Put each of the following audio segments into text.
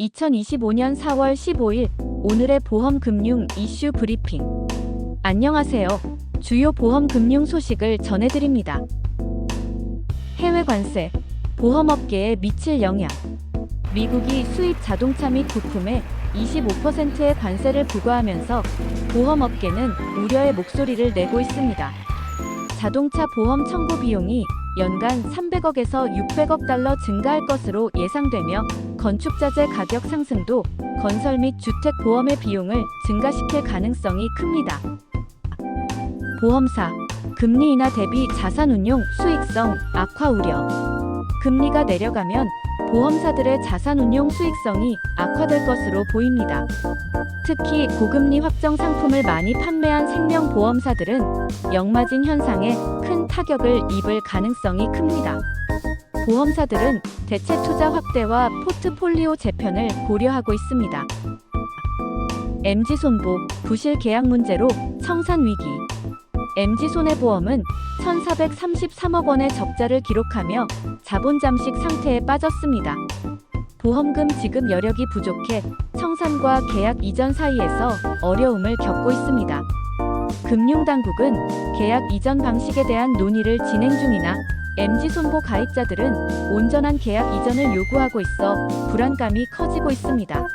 2025년 4월 15일 오늘의 보험 금융 이슈 브리핑. 안녕하세요. 주요 보험 금융 소식을 전해드립니다. 해외 관세, 보험업계에 미칠 영향. 미국이 수입 자동차 및 부품에 25%의 관세를 부과하면서 보험업계는 우려의 목소리를 내고 있습니다. 자동차 보험 청구 비용이 연간 300억에서 600억 달러 증가할 것으로 예상되며 건축자재 가격 상승도 건설 및 주택 보험의 비용을 증가시킬 가능성이 큽니다. 보험사 금리 인하 대비 자산 운용 수익성 악화 우려 금리가 내려가면 보험사들의 자산 운용 수익성이 악화될 것으로 보입니다. 특히 고금리 확정 상품을 많이 판매한 생명보험사들은 역마진 현상에 큰 타격을 입을 가능성이 큽니다. 보험사들은 대체 투자 확대와 포트폴리오 재편을 고려하고 있습니다. MG손보 부실 계약 문제로 청산 위기 MG손해보험은 1,433억 원의 적자를 기록하며 자본 잠식 상태에 빠졌습니다. 보험금 지급 여력이 부족해 청산과 계약 이전 사이에서 어려움을 겪고 있습니다. 금융당국은 계약 이전 방식에 대한 논의를 진행 중이나 MG손보 가입자들은 온전한 계약 이전을 요구하고 있어 불안감이 커지고 있습니다.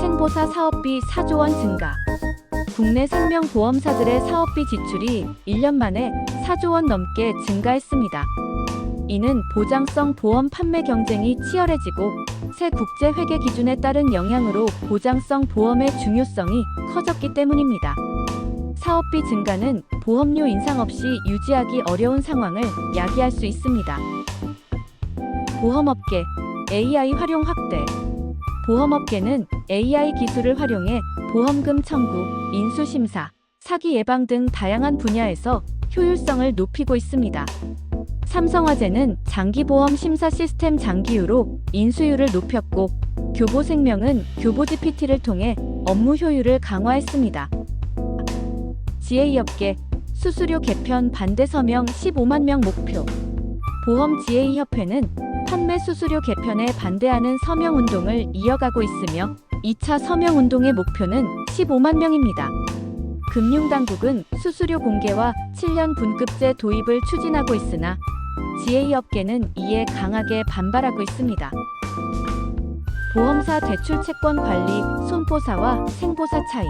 생보사 사업비 4조 원 증가 국내 생명보험사들의 사업비 지출이 1년 만에 4조 원 넘게 증가했습니다. 이는 보장성 보험 판매 경쟁이 치열해지고 새 국제 회계 기준에 따른 영향으로 보장성 보험의 중요성이 커졌기 때문입니다. 사업비 증가는 보험료 인상 없이 유지하기 어려운 상황을 야기할 수 있습니다. 보험업계 AI 활용 확대 보험업계는 AI 기술을 활용해 보험금 청구, 인수심사, 사기 예방 등 다양한 분야에서 효율성을 높이고 있습니다. 삼성화재는 장기보험 심사 시스템 장기유로 인수율을 높였고 교보생명은 교보GPT를 통해 업무 효율을 강화했습니다. GA업계 수수료 개편 반대 서명 15만 명 목표 보험 GA협회는 판매 수수료 개편에 반대하는 서명 운동을 이어가고 있으며 2차 서명 운동의 목표는 15만 명입니다. 금융당국은 수수료 공개와 7년 분급제 도입을 추진하고 있으나 GA업계는 이에 강하게 반발하고 있습니다. 보험사 대출 채권 관리, 손보사와 생보사 차이.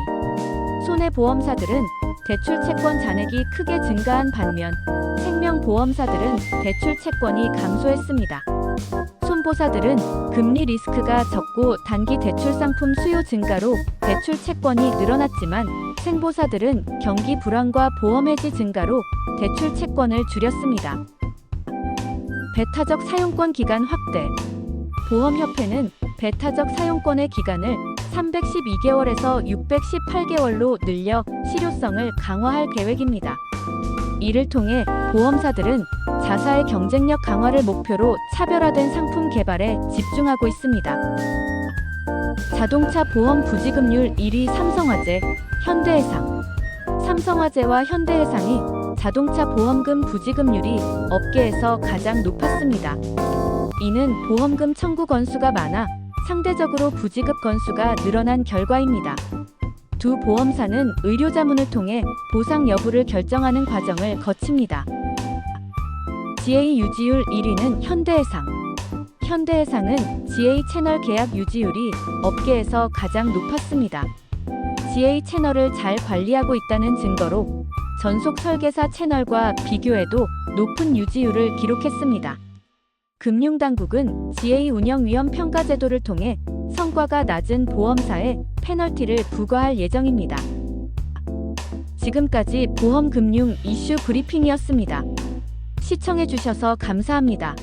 손해보험사들은 대출 채권 잔액이 크게 증가한 반면 생명보험사들은 대출 채권이 감소했습니다. 손보사들은 금리 리스크가 적고 단기 대출 상품 수요 증가로 대출 채권이 늘어났지만 생보사들은 경기 불안과 보험 해지 증가로 대출 채권을 줄였습니다. 배타적 사용권 기간 확대. 보험협회는 배타적 사용권의 기간을 312개월에서 618개월로 늘려 실효성을 강화할 계획입니다. 이를 통해 보험사들은 자사의 경쟁력 강화를 목표로 차별화된 상품 개발에 집중하고 있습니다. 자동차 보험 부지급률 1위 삼성화재, 현대해상. 삼성화재와 현대해상이 자동차 보험금 부지급률이 업계에서 가장 높았습니다. 이는 보험금 청구 건수가 많아 상대적으로 부지급 건수가 늘어난 결과입니다. 두 보험사는 의료 자문을 통해 보상 여부를 결정하는 과정을 거칩니다. GA 유지율 1위는 현대해상. 현대해상은 GA 채널 계약 유지율이 업계에서 가장 높았습니다. GA 채널을 잘 관리하고 있다는 증거로 전속 설계사 채널과 비교해도 높은 유지율을 기록했습니다. 금융당국은 GA 운영위험 평가 제도를 통해 성과가 낮은 보험사에 페널티를 부과할 예정입니다. 지금까지 보험금융 이슈 브리핑이었습니다. 시청해주셔서 감사합니다.